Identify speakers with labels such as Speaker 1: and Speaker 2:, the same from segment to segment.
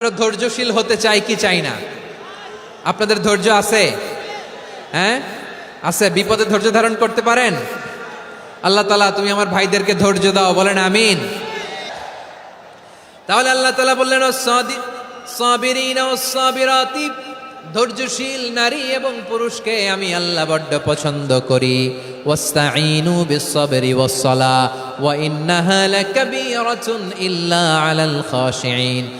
Speaker 1: ধৈর্যশীল হতে চাই কি চাই না? আপনাদের ধৈর্য আছে? হ্যাঁ? আছে। বিপদে ধৈর্য ধারণ করতে পারেন? আল্লাহ তালা তুমি আমার ভাইদেরকে ধৈর্য দাও, বলেন আমিন। তাহলে আল্লাহ তালা বললেন ধৈর্যশীল নারী এবং পুরুষকে আমি আল্লাহ বড্ড পছন্দ করি। ওয়াস্তাইনু বিসসাবরি ওয়াসসালা ওয়া ইন্নাহা লাকাবীরাতুন ইল্লা আলাল খাশিঈন।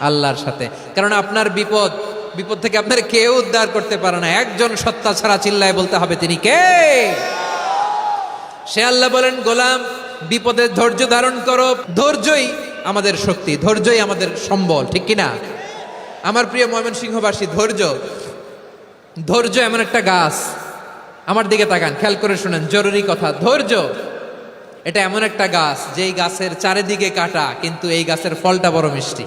Speaker 1: আল্লাহর সাথে। কারণ আপনার বিপদ বিপদ থেকে আপনার কেউ উদ্ধার করতে পারে না। একজন সত্তা ছাড়া চিল্লায় বলতে হবে, তিনি কে? সে আল্লাহ বলেন, গোলাম, বিপদের ধৈর্য ধারণ করো। ধৈর্যই আমাদের শক্তি, ধৈর্যই আমাদের সম্বল, ঠিক কিনা? আমার প্রিয় ময়মনসিংহবাসী, ধৈর্য। ধৈর্য এমন একটা গাছ। আমার দিকে তাকান, খেয়াল করে শুনেন, জরুরি কথা। ধৈর্য, এটা এমন একটা গাছ, যেই গাছের চারিদিকে কাটা, কিন্তু এই গাছের ফলটা বড় মিষ্টি।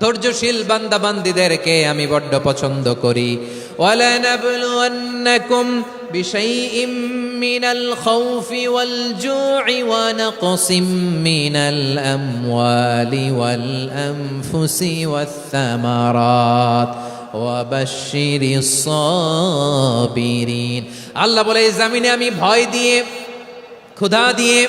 Speaker 1: ধৈর্যশীল বান্দা বান্দিদেরকে আমি বড্ড পছন্দ করি। ওয়া নাকসিম মিনাল আমওয়ালি ওয়াল আনফুসি ওয়াস সামারাত। ওয়াবাশশিরিস সাবিরিন। আল্লাহ বলে, এই জমিনে আমি ভয় দিয়ে, ক্ষুধা দিয়ে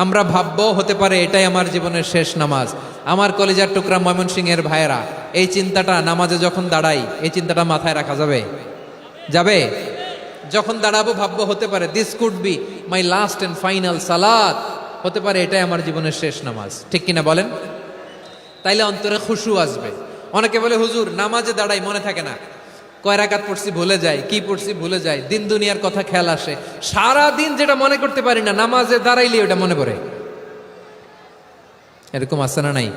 Speaker 1: আমরা ভাববো হতে পারে এটাই আমার জীবনের শেষ নামাজ। আমার কলেজার টুকরা ময়মনসিংহের ভাইয়েরা, এই চিন্তাটা নামাজে যখন দাঁড়াই, এই চিন্তাটা মাথায় রাখা যাবে? যাবে? যখন দাঁড়াবো, ভাববো হতে পারে this could be my last and final সালাত হতে পারে এটাই আমার জীবনের শেষ নামাজ। ঠিক কিনা বলেন? তাইলে অন্তরে খুশু আসবে। অনেকে বলে, হুজুর, নামাজে দাঁড়াই মনে থাকে না। কয় রাকাত পড়ছি ভুলে যাই, কি পড়ছি ভুলে যাই, দিন দুনিয়ার কথা খেয়াল আসে। সারা দিন যেটা মনে করতে পারি না, নামাজে দাঁড়াইলে ওটা মনে পড়ে। এরকম আছে না নাই?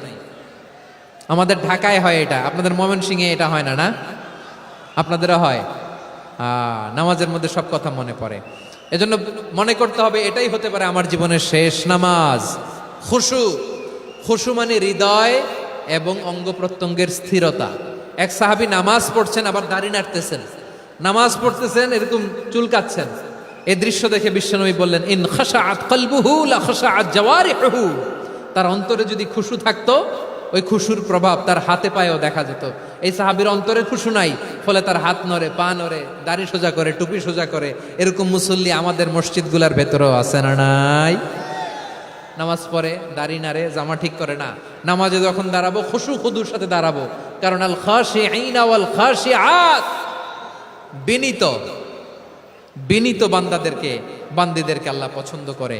Speaker 1: আমাদের ঢাকায় হয় এটা, আপনাদের ময়মনসিংহে এটা হয় না না? আপনাদেরও হয়? নামাজের মধ্যে সব কথা মনে পড়ে। এজন্য মনে করতে হবে, এটাই হতে পারে আমার জীবনের শেষ নামাজ। খুশু খুশু মানে হৃদয় এবং অঙ্গ প্রত্যঙ্গের স্থিরতা। এক সাহাবী নামাজ পড়ছেন, আবার দাড়ি নাড়তেছেন। নামাজ পড়তেছেন, এরকম চুলকাচ্ছেন এই দৃশ্য দেখে বিশ্বনবী বললেন, ইন খাশাআত কলবুহু লা জাওয়ারিহুহু। তার অন্তরে যদি খুশু থাকতো, ওই খুশুর প্রভাব তার হাতে পায়েও দেখা যেত। এই সাহাবির অন্তরে খুশু নাই, ফলে তার হাত নড়ে, পা নড়ে, দাড়ি সোজা করে, টুপি সোজা করে, এরকম মুসল্লি আমাদের মসজিদগুলার ভেতরেও আছে না নাই? নামাজ পড়ে, দাড়ি নাড়ে, জামা ঠিক করে না। নামাজে যখন দাঁড়াবো, খুশু খুদুর সাথে দাঁড়াবো। কারণ আল খাসে আইনাওয়াল খাসে আত বিনীত বিনীত বান্দাদেরকে, বান্দিদেরকে আল্লাহ পছন্দ করে।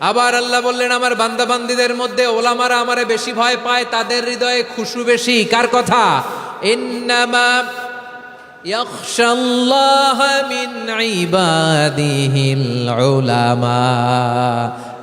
Speaker 1: আবার আল্লাহ বললেন, আমার বান্দা বান্দিদের মধ্যে ওলামারা আমারে বেশি ভয় পায়, তাদের হৃদয়ে খুশু বেশি। কার কথা? ইন্নামা ইয়াখশাল্লাহ মিন ইবাদিহিল উলামা।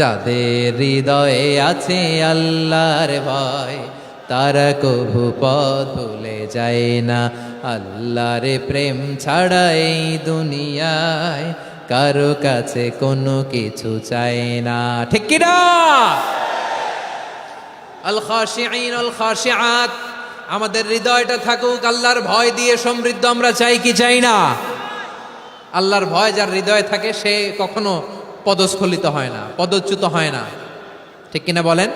Speaker 1: যাদের হৃদয়ে আছে আল্লাহর ভয়, তারা কভু পথ ভুলে যায় না। আল্লাহর প্রেম ছাড়া এই দুনিয়ায় কারও কাছে কোনো কিছু চায় না। ঠিক কিনা আল খাশিঈন আল খাশিআত আমাদের হৃদয়টা থাকুক, আল্লাহর ভয় দিয়ে সমৃদ্ধ আমরা চাই কি চাই না? আল্লাহর ভয় যার হৃদয়ে থাকে, সে কখনো পদস্খলিত হয় না পদচ্যুত হয় না। ঠিক কিনা বলেন?